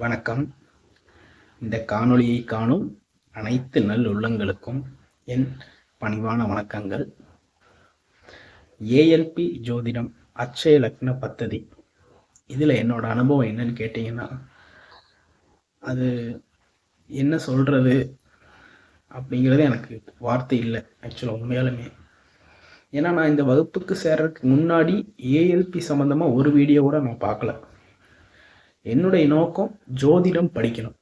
வணக்கம். இந்த காணொளியை காணும் அனைத்து நல் உள்ளங்களுக்கும் என் பணிவான வணக்கங்கள். ஏஎல்பி ஜோதிடம் அட்சய லக்ன பத்ததி. இதில் என்னோட அனுபவம் என்னன்னு கேட்டிங்கன்னா அது என்ன சொல்கிறது அப்படிங்கிறது எனக்கு வார்த்தை இல்லை ஆக்சுவலாக உண்மையாலுமே. ஏன்னா நான் இந்த வகுப்புக்கு சேர்றதுக்கு முன்னாடி ஏஎல்பி சம்மந்தமாக ஒரு வீடியோ கூட நான் பார்க்கல. என்னுடைய நோக்கம் ஜோதிடம் படிக்கணும்.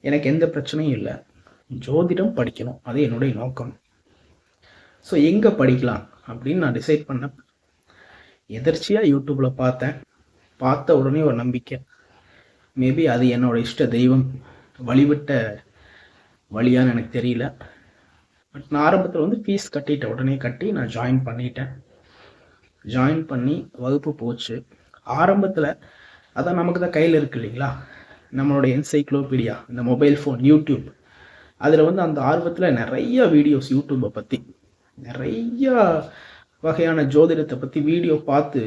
எனக்கு எந்த பிரச்சனையும் இல்லை. ஜோதிடம் படிக்கணும். அது என்னுடைய நோக்கம். ஸோ எங்கே படிக்கலாம் அப்படின்னு நான் டிசைட் பண்ணேன். எதர்ச்சியாக யூடியூப்பில் பார்த்தேன். பார்த்த உடனே ஒரு நம்பிக்கை. மேபி அது என்னோட இஷ்ட தெய்வம் வழிவிட்ட வழியான்னு எனக்கு தெரியல. பட் நான் ஆரம்பத்தில் வந்து ஃபீஸ் கட்டிட்டேன் உடனே கட்டி நான் ஜாயின் பண்ணிட்டேன். ஜாயின் பண்ணி வகுப்பு போச்சு. ஆரம்பத்தில் அதான் நமக்கு தான் கையில் இருக்கு இல்லைங்களா? நம்மளோட என்சைக்ளோபீடியா இந்த மொபைல் ஃபோன் யூடியூப் அதில் வந்து அந்த ஆர்வத்தில் நிறைய வீடியோஸ் யூடியூப்பை பற்றி நிறைய வகையான ஜோதிடத்தை பற்றி வீடியோ பார்த்து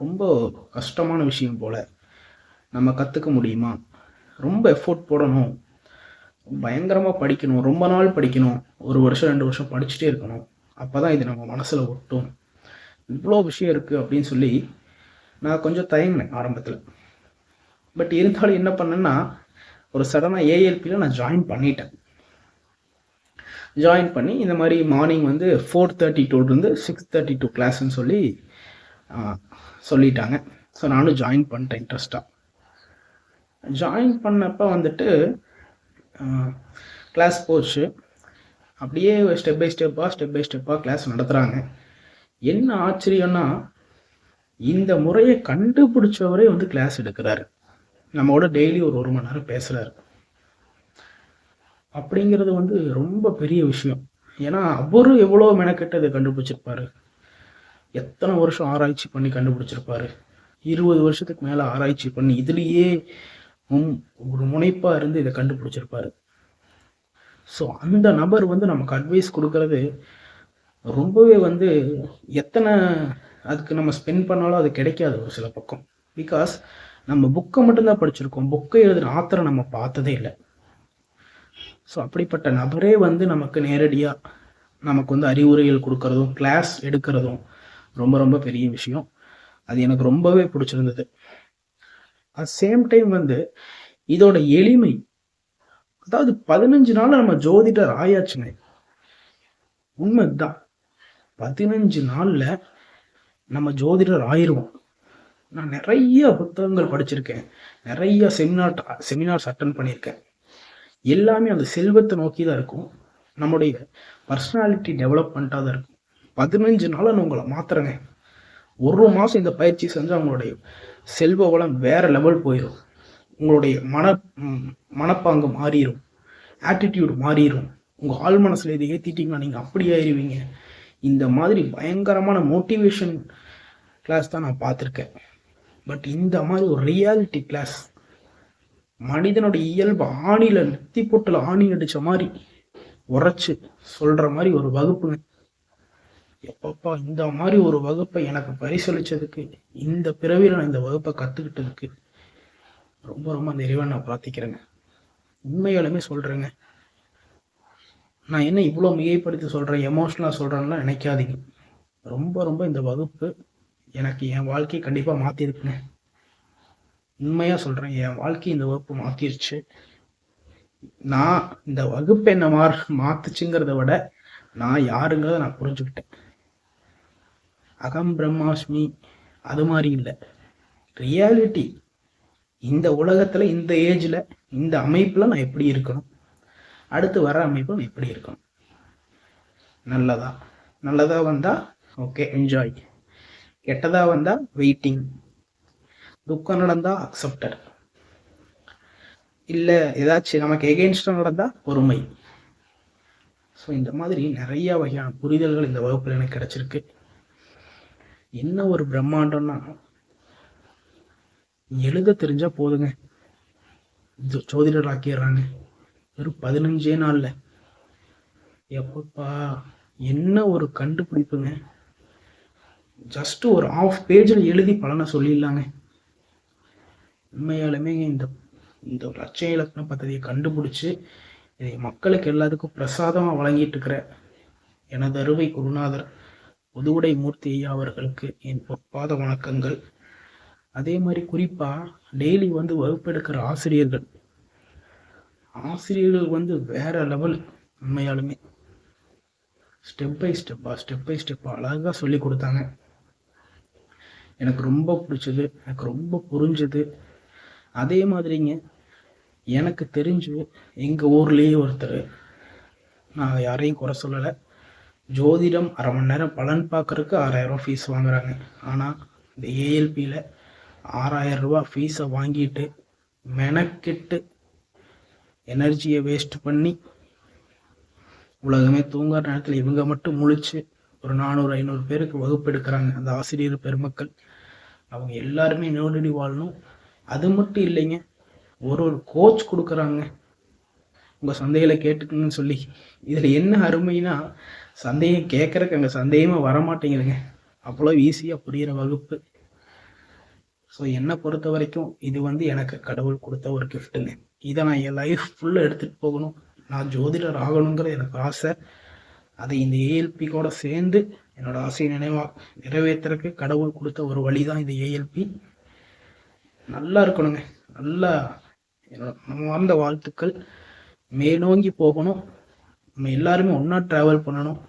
ரொம்ப கஷ்டமான விஷயம் போல் நம்ம கற்றுக்க முடியுமா? ரொம்ப எஃபோர்ட் போடணும். பயங்கரமாக படிக்கணும். ரொம்ப நாள் படிக்கணும். ஒரு வருஷம் ரெண்டு வருஷம் படிச்சுட்டே இருக்கணும். அப்போ தான் இது நம்ம மனசில் ஒட்டும். இவ்வளோ விஷயம் இருக்குது அப்படின்னு சொல்லி நான் கொஞ்சம் தயங்கினேன் ஆரம்பத்தில். பட் இருந்தாலும் என்ன பண்ணேன்னா ஒரு சடனாக ஏஎல்பியில் நான் ஜாயின் பண்ணிட்டேன். ஜாயின் பண்ணி இந்த மாதிரி மார்னிங் வந்து ஃபோர் தேர்ட்டி டூலேருந்து சிக்ஸ் தேர்ட்டி டூ கிளாஸ்ன்னு சொல்லி சொல்லிட்டாங்க. ஸோ நானும் ஜாயின் பண்ணிட்டேன் இன்ட்ரெஸ்ட்டாக ஜாயின் பண்ணப்போ வந்துட்டு கிளாஸ் போச்சு. அப்படியே ஸ்டெப் பை ஸ்டெப்பாக ஸ்டெப் பை ஸ்டெப்பாக கிளாஸ் நடத்துகிறாங்க என்ன ஆச்சரியம்னா இந்த முறையை கண்டுபிடிச்சவரே வந்து கிளாஸ் எடுக்கிறாரு. நம்மோட டெய்லி ஒரு ஒரு மணி நேரம் பேசுகிறாரு அப்படிங்கிறது வந்து ரொம்ப பெரிய விஷயம். ஏன்னா அவரு எவ்வளோ மெனக்கெட்டு இதை கண்டுபிடிச்சிருப்பாரு. எத்தனை வருஷம் ஆராய்ச்சி பண்ணி கண்டுபிடிச்சிருப்பாரு. இருபது வருஷத்துக்கு மேலே ஆராய்ச்சி பண்ணி இதுலேயே மும் ஒரு முனைப்பாக இருந்து இதை கண்டுபிடிச்சிருப்பாரு. ஸோ அந்த நபர் வந்து நமக்கு அட்வைஸ் கொடுக்கறது ரொம்பவே வந்து எத்தனை அதுக்கு நம்ம ஸ்பெண்ட் பண்ணாலும் அது கிடைக்காது ஒரு சில பக்கம். பிகாஸ் நம்ம புக்கை மட்டும்தான் படிச்சிருக்கோம். புக்கை எழுதுன ஆத்தரை நம்ம பார்த்ததே இல்லை. ஸோ அப்படிப்பட்ட நபரே வந்து நமக்கு நேரடியாக நமக்கு வந்து அறிவுரைகள் கொடுக்கறதும் கிளாஸ் எடுக்கிறதும் ரொம்ப ரொம்ப பெரிய விஷயம். அது எனக்கு ரொம்பவே பிடிச்சிருந்தது. அட் சேம் டைம் வந்து இதோட எளிமை அதாவது பதினஞ்சு நாள் நம்ம ஜோதிடர் ஆயாச்சுங்க. உண்மை இதுதான் பதினஞ்சு நாளில் நம்ம ஜோதிடர் ஆயிருவோம். நான் நிறைய புத்தகங்கள் படிச்சிருக்கேன். நிறைய செமினார் செமினார்ஸ் அட்டன் பண்ணியிருக்கேன். எல்லாமே அந்த செல்வத்தை நோக்கி தான் இருக்கும். நம்முடைய பர்சனாலிட்டி டெவலப்மெண்ட்டாக தான் இருக்கும். பதினஞ்சு நாள் நான் உங்களை மாத்துறேங்க ஒரு மாதம் இந்த பயிற்சி செஞ்சு அவங்களுடைய செல்வ வளம் வேற லெவல் போயிடும் உங்களுடைய மன மனப்பாங்கு மாறிடும் ஆட்டிடியூடு மாறிடும் உங்கள் ஆள் மனசில் இதை ஏற்றிட்டிங்கன்னா நீங்கள் அப்படி ஆயிருவீங்க. இந்த மாதிரி பயங்கரமான மோட்டிவேஷன் கிளாஸ் தான் நான் பார்த்துருக்கேன். பட் இந்த மாதிரி ஒரு ரியாலிட்டி கிளாஸ் மனிதனோட இயல்பு ஆணியில் நெத்தி போட்டில் ஆணி அடித்த மாதிரி உரைச்சி சொல்கிற மாதிரி ஒரு வகுப்புங்க. எப்பப்பா இந்த மாதிரி ஒரு வகுப்பை எனக்கு பரிசளித்ததுக்கு இந்த பிறவியில் நான் இந்த வகுப்பை கற்றுக்கிட்டதுக்கு ரொம்ப ரொம்ப அந்த இறைவன் நான் பிரார்த்திக்கிறேங்க. உண்மையாலுமே சொல்கிறேங்க நான் என்ன இவ்வளோ மிகைப்படுத்தி சொல்கிறேன் எமோஷ்னலாக சொல்கிறேன்லாம் நினைக்காதீங்க. ரொம்ப ரொம்ப இந்த வகுப்பு எனக்கு என் வாழ்க்கையை கண்டிப்பாக மாற்றிருக்குங்க உண்மையாக சொல்கிறேன் என் வாழ்க்கை இந்த வகுப்பு மாற்றிருச்சு நான் இந்த வகுப்பு என்ன மாறு மாத்துச்சுங்கிறத விட நான் யாருங்கிறத நான் புரிஞ்சுக்கிட்டேன். அகம் பிரம்மாஸ்மி அது மாதிரி இல்லை. ரியாலிட்டி இந்த உலகத்தில் இந்த ஏஜில் இந்த அமைப்பில் நான் எப்படி இருக்கணும்? அடுத்து வர அமைப்பு எப்படி இருக்கும். நல்லதா? நல்லதா வந்தால் ஓகே என்ஜாய் கெட்டதா வந்தால் வெயிட்டிங் துக்கம் நடந்தால் அக்செப்டட் இல்லை ஏதாச்சும் நமக்கு எகெயின்ஸ்டாக நடந்தால் பொறுமை. ஸோ இந்த மாதிரி நிறைய வகையான புரிதல்கள் இந்த வகுப்பில் எனக்கு கிடைச்சிருக்கு. என்ன ஒரு பிரம்மாண்டம்னா எழுத தெரிஞ்சா போதுங்க. ஜோதிடர் ஆக்கிடுறாங்க. வெறும் பதினஞ்சே நாளில். எப்பப்பா என்ன ஒரு கண்டுபிடிப்புங்க? ஜஸ்ட் ஒரு ஆஃப் பேஜில் எழுதி பலனை சொல்லிடலாங்க. உண்மையாலுமே இந்த இந்த ஒரு இலக்கண பദ്ധதியை கண்டுபிடிச்சி இதை மக்களுக்கு எல்லாத்துக்கும் பிரசாதமாக வழங்கிட்டு இருக்கிற எனது அருவை குருநாதர் புதுவுடை மூர்த்தி ஐயா அவர்களுக்கு என் பொற்பாத வணக்கங்கள். அதே மாதிரி குறிப்பாக டெய்லி வந்து வகுப்பெடுக்கிற ஆசிரியர்கள் ஆசிரியர்கள் வந்து வேற லெவல் உண்மையாலுமே. ஸ்டெப் பை ஸ்டெப்பாக ஸ்டெப் பை ஸ்டெப்பாக அழகாக சொல்லி கொடுத்தாங்க. எனக்கு ரொம்ப பிடிச்சது எனக்கு ரொம்ப புரிஞ்சது. அதே மாதிரிங்க எனக்கு தெரிஞ்சு எங்கள் ஊர்லேயே ஒருத்தர் நான் யாரையும் குறை சொல்லலை. ஜோதிடம் அரை மணி நேரம் பலன் பார்க்குறதுக்கு ஆறாயிரம் ஃபீஸ் வாங்குறாங்க. ஆனால் இந்த ஏஎல்பியில் ஆறாயிரம் ரூபா ஃபீஸை வாங்கிட்டு மெனக்கெட்டு எனர்ஜியை வேஸ்ட் பண்ணி உலகமே தூங்குற நேரத்தில் இவங்க மட்டும் முழிச்சு ஒரு நானூறு ஐநூறு பேருக்கு வகுப்பு எடுக்கிறாங்க அந்த ஆசிரியர் பெருமக்கள் அவங்க எல்லாருமே நேரடி வாழணும். அது மட்டும் இல்லைங்க ஒரு ஒரு கோச் கொடுக்குறாங்க. உங்கள் சந்தையில் கேட்டுக்கணும்னு சொல்லி இதில் என்ன அருமைனா சந்தேகம் கேட்குறக்கு அங்கே சந்தேகமாக வரமாட்டேங்குதுங்க. அவ்வளோ ஈஸியாக புரிகிற வகுப்பு. ஸோ என்னை பொறுத்த வரைக்கும் இது வந்து எனக்கு கடவுள் கொடுத்த ஒரு கிஃப்ட்டுங்க இதை நான் என் லைஃப் ஃபுல்லாக எடுத்துகிட்டு போகணும். நான் ஜோதிடர் ஆகணுங்கிறது எனக்கு ஆசை. அதை இந்த ஏஎல்பி கூட சேர்ந்து என்னோட ஆசையை நினைவாக நிறைவேற்றுறதுக்கு கடவுள் கொடுத்த ஒரு வழி தான் இந்த ஏஎல்பி நல்லா இருக்கணுங்க. நல்லா என்னோட நம்ம வாழ்ந்த வாழ்த்துக்கள். மேலோங்கி போகணும். நம்ம எல்லாருமே ஒன்றா ட்ராவல் பண்ணணும்.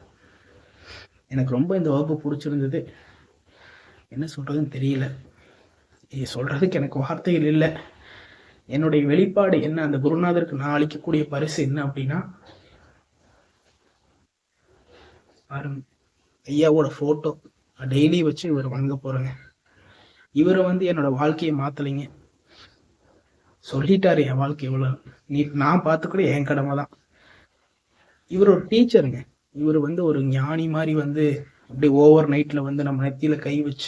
எனக்கு ரொம்ப இந்த வகுப்பு பிடிச்சிருந்தது. என்ன சொல்கிறதுன்னு தெரியல. இது சொல்கிறதுக்கு எனக்கு வார்த்தைகள் இல்லை. என்னுடைய வெளிப்பாடு என்ன? அந்த குருநாதருக்கு நான் அளிக்கக்கூடிய பரிசு என்ன அப்படின்னா பாருங்க ஐயாவோட ஃபோட்டோ டெய்லி வச்சு இவர் வணங்க போகிறேங்க இவரை வந்து என்னோட வாழ்க்கையை மாற்றலைங்க சொல்லிட்டாரு என் வாழ்க்கை எவ்வளோ நீ நான் பார்த்துக்கூட என் கடமை தான். இவர் ஒரு டீச்சருங்க இவர் வந்து ஒரு ஞானி மாதிரி வந்து அப்படியே ஓவர் நைட்டில் வந்து நம்ம நெத்தியில் கை வச்சு